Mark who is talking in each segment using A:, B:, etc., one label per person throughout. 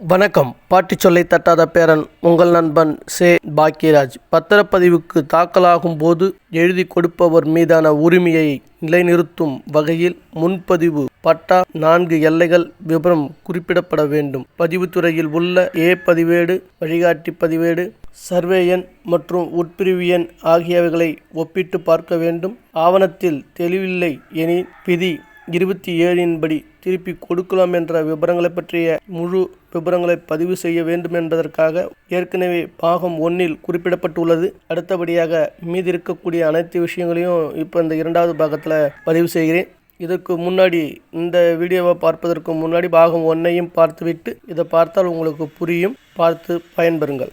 A: வணக்கம். பாட்டி சொல்லை தட்டாத பேரன் உங்கள் நண்பன் சே. பாக்கியராஜ். பத்திரப்பதிவுக்கு தாக்கலாகும் போது எழுதி கொடுப்பவர் மீதான உரிமையை நிலைநிறுத்தும் வகையில் முன்பதிவு பட்டா நான்கு எல்லைகள் விவரம் குறிப்பிடப்பட வேண்டும். பதிவுத்துறையில் உள்ள ஏ பதிவேடு வழிகாட்டி பதிவேடு சர்வே எண் மற்றும் உட்பிரிவு எண் ஆகியவைகளை ஒப்பிட்டு பார்க்க வேண்டும். ஆவணத்தில் தெளிவில்லை எனில் விதி இருபத்தி ஏழின்படி திருப்பி கொடுக்கலாம் என்ற விவரங்களை பற்றிய முழு விவரங்களை பதிவு செய்ய வேண்டும் என்பதற்காக ஏற்கனவே பாகம் ஒன்றில் குறிப்பிடப்பட்டுள்ளது. அடுத்தபடியாக மீதி இருக்கக்கூடிய அனைத்து விஷயங்களையும் இப்போ இந்த இரண்டாவது பாகத்தில் பதிவு செய்கிறேன். இதற்கு முன்னாடி இந்த வீடியோவை பார்ப்பதற்கு முன்னாடி பாகம் ஒன்றையும் பார்த்துவிட்டு இதை பார்த்தால் உங்களுக்கு புரியும். பார்த்து பயன்பெறுங்கள்.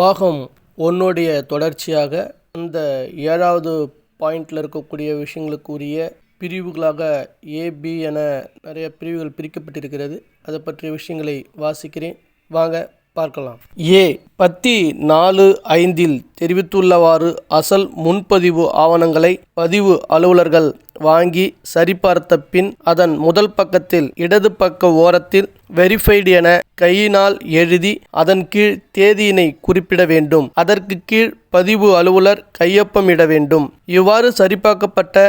A: பாகம் ஒன்னுடைய தொடர்ச்சியாக அந்த ஏழாவது பாயிண்டில் இருக்கக்கூடிய விஷயங்களுக்குரிய பிரிவுகளாக ஏபி என நிறைய பிரிவுகள் பிரிக்கப்பட்டிருக்கிறது. அதை பற்றிய விஷயங்களை வாசிக்கிறேன். வாங்க பார்க்கலாம். ஏ பத்தி நாலு ஐந்தில் தெரிவித்துள்ளவாறு அசல் முன்பதிவு ஆவணங்களை பதிவு அலுவலர்கள் வாங்கி சரிபார்த்த பின் அதன் முதல் பக்கத்தில் இடது பக்க ஓரத்தில் வெரிஃபைடு என கையினால் எழுதி அதன் கீழ் தேதியினை குறிப்பிட வேண்டும். அதற்கு கீழ் பதிவு அலுவலர் கையொப்பமிட வேண்டும். இவ்வாறு சரிபார்க்கப்பட்ட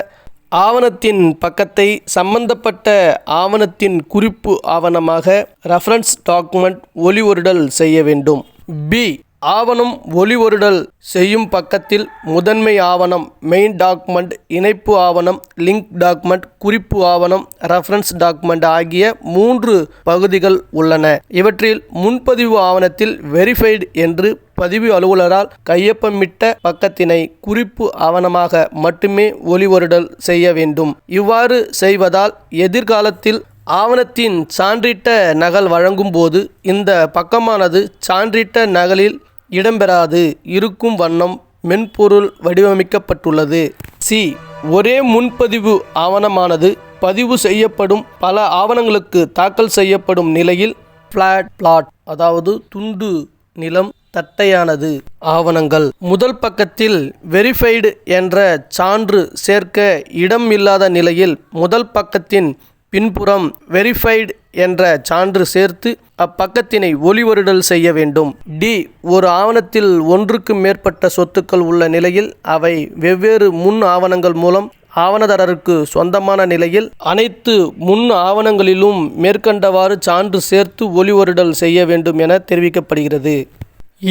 A: ஆவணத்தின் பக்கத்தை சம்பந்தப்பட்ட ஆவணத்தின் குறிப்பு ஆவணமாக ரெஃபரன்ஸ் டாக்குமெண்ட் ஒளிவருடல் செய்ய வேண்டும். பி ஆவணம் ஒளிவருடல் செய்யும் பக்கத்தில் முதன்மை ஆவணம் மெயின் டாக்குமெண்ட் இணைப்பு ஆவணம் லிங்க் டாக்குமெண்ட் குறிப்பு ஆவணம் ரெஃபரன்ஸ் டாக்குமெண்ட் ஆகிய மூன்று பகுதிகள் உள்ளன. இவற்றில் முன்பதிவு ஆவணத்தில் வெரிஃபைடு என்று பதிவு அலுவலரால் கையொப்பமிட்ட பக்கத்தினை குறிப்பு ஆவணமாக மட்டுமே ஒளிவருடல் செய்ய வேண்டும். இவ்வாறு செய்வதால் எதிர்காலத்தில் ஆவணத்தின் சான்றிட்ட நகல் வழங்கும்போது இந்த பக்கமானது சான்றிட்ட நகலில் இடம்பெறாது. இருக்கும் வண்ணம் மென்பொருள் வடிவமைக்கப்பட்டுள்ளது. சி. ஒரே முன்பதிவு ஆவணமானது பதிவு செய்யப்படும் பல ஆவணங்களுக்கு தாக்கல் செய்யப்படும் நிலையில் ஃப்ளாட் பிளாட் அதாவது துண்டு நிலம் தட்டையானது. ஆவணங்கள். முதல் பக்கத்தில் வெரிஃபைடு என்ற சான்று சேர்க்க இடம் இல்லாத நிலையில் முதல் பக்கத்தின் பின்புறம் வெரிஃபைடு என்ற சான்று சேர்த்து அப்பக்கத்தினை ஒளிவருடல் செய்ய வேண்டும். டி ஒரு ஆவணத்தில் ஒன்றுக்கு மேற்பட்ட சொத்துக்கள் உள்ள நிலையில் அவை வெவ்வேறு முன் ஆவணங்கள் மூலம் ஆவணதாரருக்கு சொந்தமான நிலையில் அனைத்து முன் ஆவணங்களிலும் மேற்கண்டவாறு சான்று சேர்த்து ஒளிவருடல் செய்ய வேண்டும் என தெரிவிக்கப்படுகிறது.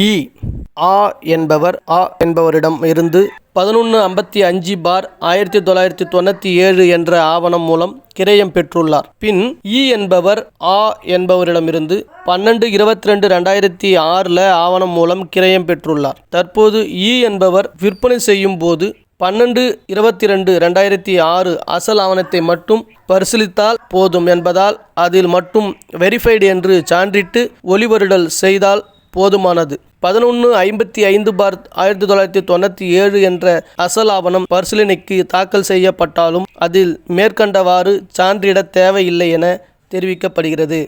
A: இ ஆ என்பவர் ஆ என்பவரிடம் இருந்து பதினொன்று ஐம்பத்தி அஞ்சு பார் ஆயிரத்தி தொள்ளாயிரத்தி தொண்ணூற்றி ஏழு என்ற ஆவணம் மூலம் கிரயம் பெற்றுள்ளார். பின் இ என்பவர் ஆ என்பவரிடமிருந்து பன்னெண்டு இருபத்தி ரெண்டு ரெண்டாயிரத்தி ஆறில் ஆவணம் மூலம் கிரயம் பெற்றுள்ளார். தற்போது இ என்பவர் விற்பனை செய்யும் போது பன்னெண்டு இருபத்தி ரெண்டு ரெண்டாயிரத்தி ஆறு அசல் ஆவணத்தை மட்டும் பரிசீலித்தால் போதும் என்பதால் அதில் மட்டும் வெரிஃபைடு என்று சான்றிட்டு ஒளிவருடல் செய்தால் போதுமானது. பதினொன்று ஐம்பத்தி ஐந்து பார் ஆயிரத்தி தொள்ளாயிரத்தி தொண்ணூற்றி ஏழு என்ற அசல் ஆவணம் பரிசீலனைக்கு தாக்கல் செய்யப்பட்டாலும் அதில் மேற்கண்டவாறு சான்றிட தேவையில்லை என தெரிவிக்கப்படுகிறது.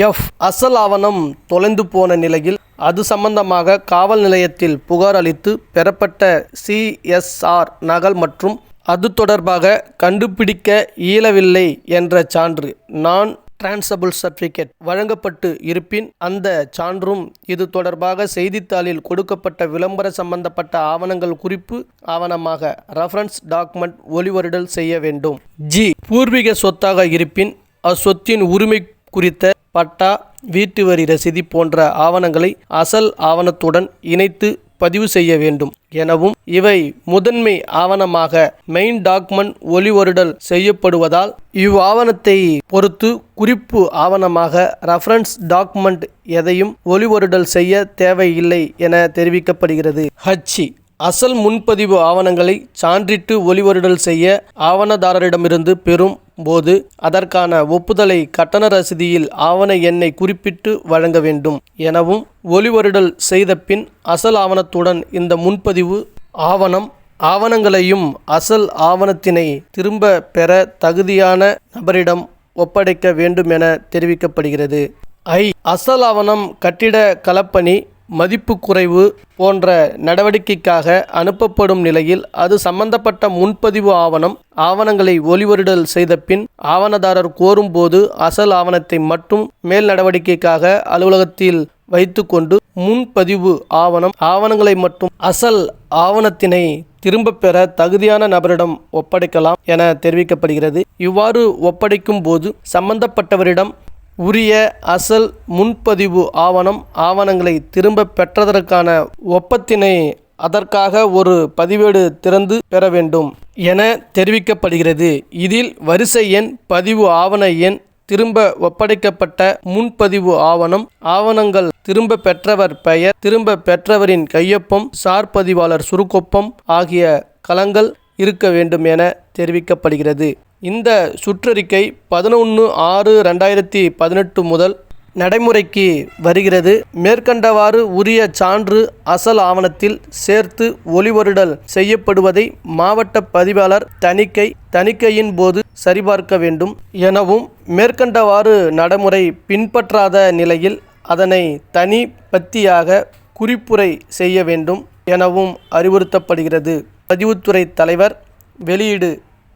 A: எஃப் அசல் ஆவணம் தொலைந்து போன நிலையில் அது சம்பந்தமாக காவல் நிலையத்தில் புகார் அளித்து பெறப்பட்ட சிஎஸ்ஆர் நகல் மற்றும் அது தொடர்பாக கண்டுபிடிக்க இயலவில்லை என்ற சான்று நான் டிரான்சபிள் சர்டிஃபிகேட் வழங்கப்பட்டு இருப்பின் அந்த சான்றும் இது தொடர்பாக செய்தித்தாளில் கொடுக்கப்பட்ட விளம்பர சம்பந்தப்பட்ட ஆவணங்கள் குறிப்பு ஆவணமாக ரெஃபரன்ஸ் டாக்குமெண்ட் ஒளிவருடல் செய்ய வேண்டும். ஜி பூர்வீக சொத்தாக இருப்பின் அச்சொத்தின் உரிமை குறித்த பட்டா வீட்டு வரி ரசீதி போன்ற ஆவணங்களை அசல் ஆவணத்துடன் இணைத்து பதிவு செய்ய வேண்டும் எனவும் இவை முதன்மை ஆவணமாக மெயின் டாக்குமெண்ட் ஒளிவருடல் செய்யப்படுவதால் இவ்வாவணத்தை பொறுத்து குறிப்பு ஆவணமாக ரெஃபரன்ஸ் டாக்குமெண்ட் எதையும் ஒளிவருடல் செய்ய தேவையில்லை என தெரிவிக்கப்படுகிறது. ஹச்சி அசல் முன்பதிவு ஆவணங்களை சான்றிட்டு ஒளிவருடல் செய்ய ஆவணதாரரிடமிருந்து பெறும் போது அதற்கான ஒப்புதலை கட்டண ரசீதியில் ஆவண எண்ணை குறிப்பிட்டு வழங்க வேண்டும் எனவும் ஒளிவருடல் செய்த பின் அசல் ஆவணத்துடன் இந்த முன்பதிவு ஆவணம் ஆவணங்களையும் அசல் ஆவணத்தினை திரும்ப பெற தகுதியான நபரிடம் ஒப்படைக்க வேண்டும் என தெரிவிக்கப்படுகிறது. ஐ. அசல் ஆவணம் கட்டிட களப்பணி மதிப்பு குறைவு போன்ற நடவடிக்கைக்காக அனுப்பப்படும் நிலையில் அது சம்பந்தப்பட்ட முன்பதிவு ஆவணம் ஆவணங்களை ஒளிவருடல் செய்த பின் ஆவணதாரர் கோரும்போது அசல் ஆவணத்தை மட்டும் மேல் நடவடிக்கைக்காக அலுவலகத்தில் வைத்துக்கொண்டு முன்பதிவு ஆவணம் ஆவணங்களை மட்டும் அசல் ஆவணத்தினை திரும்பப் பெற தகுதியான நபரிடம் ஒப்படைக்கலாம் என தெரிவிக்கப்படுகிறது. இவ்வாறு ஒப்படைக்கும் போது சம்பந்தப்பட்டவரிடம் உரிய அசல் முன்பதிவு ஆவணம் ஆவணங்களை திரும்ப பெற்றதற்கான ஒப்பத்தினை அதற்காக ஒரு பதிவேடு திறந்து பெற வேண்டும் என தெரிவிக்கப்படுகிறது. இதில் வரிசை எண் பதிவு ஆவண எண் திரும்ப ஒப்படைக்கப்பட்ட முன்பதிவு ஆவணம் ஆவணங்கள் திரும்ப பெற்றவர் பெயர் திரும்ப பெற்றவரின் கையொப்பம் சார் பதிவாளர் சுருக்கொப்பம் ஆகிய களங்கள் இருக்க வேண்டும் என தெரிவிக்கப்படுகிறது. இந்த சுற்றறிக்கை பதினொன்று ஆறு ரெண்டாயிரத்தி பதினெட்டு முதல் நடைமுறைக்கு வருகிறது. மேற்கண்டவாறு உரிய சான்று அசல் ஆவணத்தில் சேர்த்து ஒளிவருடல் செய்யப்படுவதை மாவட்ட பதிவாளர் தணிக்கை தணிக்கையின் போது சரிபார்க்க வேண்டும் எனவும் மேற்கண்டவாறு நடைமுறை பின்பற்றாத நிலையில் அதனை தனி பத்தியாக குறிப்புரை செய்ய வேண்டும் எனவும் அறிவுறுத்தப்படுகிறது. பதிவுத்துறை தலைவர் வெளியீடு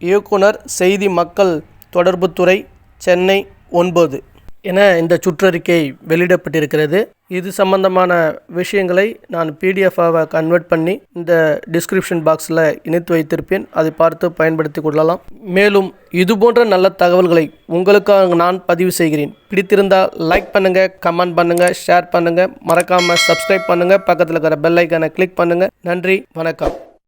A: இயக்குனர் செய்தி மக்கள் தொடர்புத்துறை சென்னை ஒன்பது என இந்த சுற்றறிக்கை வெளியிடப்பட்டிருக்கிறது. இது சம்பந்தமான விஷயங்களை நான் பிடிஎஃபாக கன்வெர்ட் பண்ணி இந்த டிஸ்கிரிப்ஷன் பாக்ஸில் இணைத்து வைத்திருப்பேன். அதை பார்த்து பயன்படுத்தி கொள்ளலாம். மேலும் இதுபோன்ற நல்ல தகவல்களை உங்களுக்காக நான் பதிவு செய்கிறேன். பிடித்திருந்தால் லைக் பண்ணுங்கள் கமெண்ட் பண்ணுங்கள் ஷேர் பண்ணுங்கள் மறக்காமல் சப்ஸ்கிரைப் பண்ணுங்கள் பக்கத்தில் இருக்கிற பெல் ஐக்கானை கிளிக் பண்ணுங்கள் நன்றி வணக்கம்.